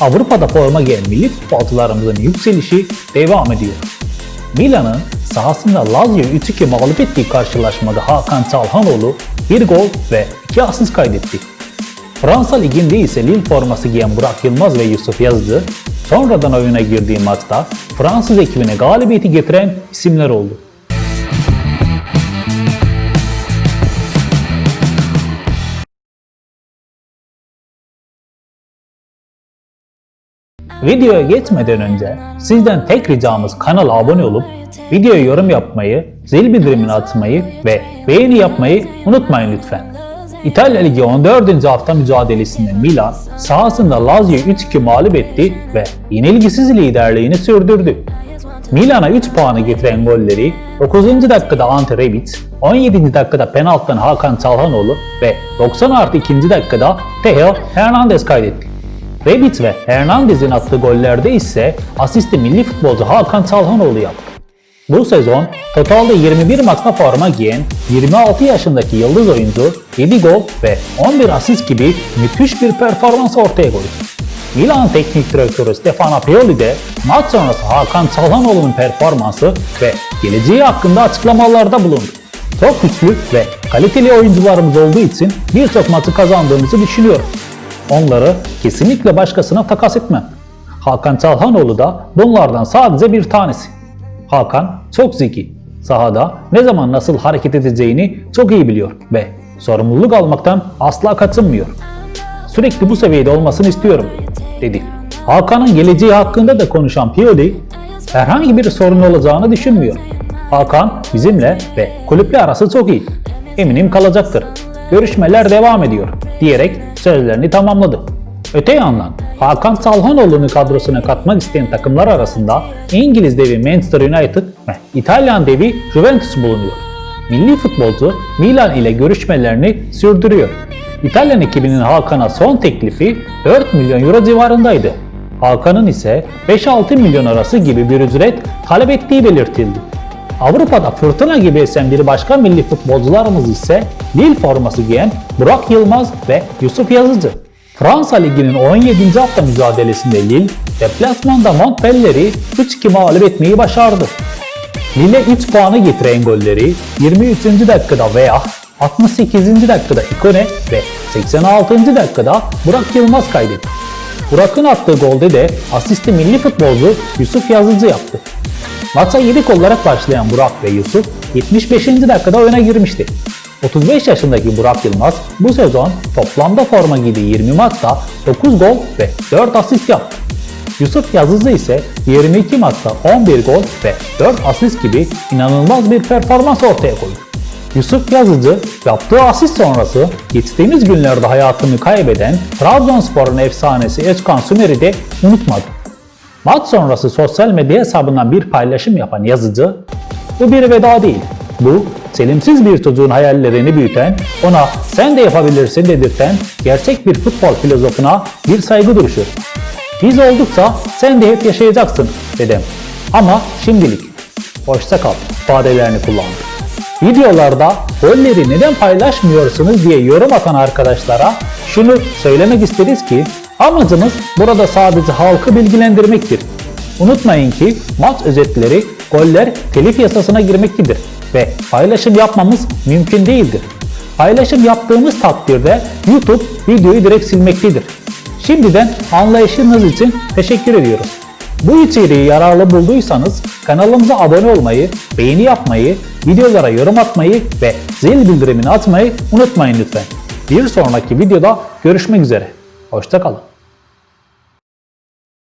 Avrupa'da forma giyen milli futbolcularımızın yükselişi devam ediyor. Milan'ın sahasında Lazio'yu 3-2 mağlup ettiği karşılaşmada Hakan Çalhanoğlu 1 gol ve 2 asist kaydetti. Fransa Ligi'nde ise Lille forması giyen Burak Yılmaz ve Yusuf Yazıcı sonradan oyuna girdiği maçta Fransız ekibine galibiyeti getiren isimler oldu. Videoya geçmeden önce sizden tek ricamız kanala abone olup videoya yorum yapmayı, zil bildirimini açmayı ve beğeni yapmayı unutmayın lütfen. İtalya Ligi 14. hafta mücadelesinde Milan sahasında Lazio'yu 3-2 mağlup etti ve yenilgisiz liderliğini sürdürdü. Milan'a 3 puanı getiren golleri 9. dakikada Ante Rebic, 17. dakikada penaltıdan Hakan Çalhanoğlu ve 90 artı 2. dakikada Theo Hernandez kaydetti. Rebic ve Hernandez'in attığı gollerde ise asisti milli futbolcu Hakan Çalhanoğlu yaptı. Bu sezon totalde 21 maçta forma giyen 26 yaşındaki yıldız oyuncu 7 gol ve 11 asist gibi müthiş bir performans ortaya koydu. Milan teknik direktörü Stefano Pioli de maç sonrası Hakan Çalhanoğlu'nun performansı ve geleceği hakkında açıklamalarda bulundu. Çok güçlü ve kaliteli oyuncularımız olduğu için birçok maçı kazandığımızı düşünüyorum. Onları kesinlikle başkasına takas etmem. Hakan Çalhanoğlu da bunlardan sadece bir tanesi. Hakan çok zeki. Sahada ne zaman nasıl hareket edeceğini çok iyi biliyor ve sorumluluk almaktan asla kaçınmıyor. Sürekli bu seviyede olmasını istiyorum, dedi. Hakan'ın geleceği hakkında da konuşan Pioli, herhangi bir sorun olacağını düşünmüyor. Hakan bizimle ve kulüple arası çok iyi. Eminim kalacaktır. Görüşmeler devam ediyor, diyerek sözlerini tamamladı. Öte yandan Hakan Çalhanoğlu'nu kadrosuna katmak isteyen takımlar arasında İngiliz devi Manchester United ve İtalyan devi Juventus bulunuyor. Milli futbolcu Milan ile görüşmelerini sürdürüyor. İtalyan ekibinin Hakan'a son teklifi 4 milyon euro civarındaydı. Hakan'ın ise 5-6 milyon arası gibi bir ücret talep ettiği belirtildi. Avrupa'da fırtına gibi esen bir başka milli futbolcularımız ise Lille forması giyen Burak Yılmaz ve Yusuf Yazıcı. Fransa Ligi'nin 17. hafta mücadelesinde Lille, deplasmanda Montpellier'i 3-2 mağlup etmeyi başardı. Lille 3 puanı getiren golleri 23. dakikada veya 68. dakikada Ikone ve 86. dakikada Burak Yılmaz kaydetti. Burak'ın attığı golde de asisti milli futbolcu Yusuf Yazıcı yaptı. Maça 7 olarak başlayan Burak ve Yusuf 75. dakikada oyuna girmişti. 35 yaşındaki Burak Yılmaz bu sezon toplamda forma giydiği 20 maçta 9 gol ve 4 asist yaptı. Yusuf Yazıcı ise 22 maçta 11 gol ve 4 asist gibi inanılmaz bir performans ortaya koydu. Yusuf Yazıcı yaptığı asist sonrası geçtiğimiz günlerde hayatını kaybeden Trabzonspor'un efsanesi Özkan Sümer'i de unutmadı. Maç sonrası sosyal medya hesabından bir paylaşım yapan yazıcı, bu bir veda değil, bu selimsiz bir çocuğun hayallerini büyüten, ona sen de yapabilirsin dedirten gerçek bir futbol filozofuna bir saygı duruşu. Biz oldukça sen de hep yaşayacaksın dedim. Ama şimdilik. Hoşça kal ifadelerini kullandı. Videolarda golleri neden paylaşmıyorsunuz diye yorum atan arkadaşlara şunu söylemek isteriz ki amacımız burada sadece halkı bilgilendirmektir. Unutmayın ki maç özetleri goller telif yasasına girmektedir ve paylaşım yapmamız mümkün değildir. Paylaşım yaptığımız takdirde YouTube videoyu direkt silmektedir. Şimdiden anlayışınız için teşekkür ediyoruz. Bu içeriği yararlı bulduysanız kanalımıza abone olmayı, beğeni yapmayı, videolara yorum atmayı ve zil bildirimini açmayı unutmayın lütfen. Bir sonraki videoda görüşmek üzere. Hoşçakalın.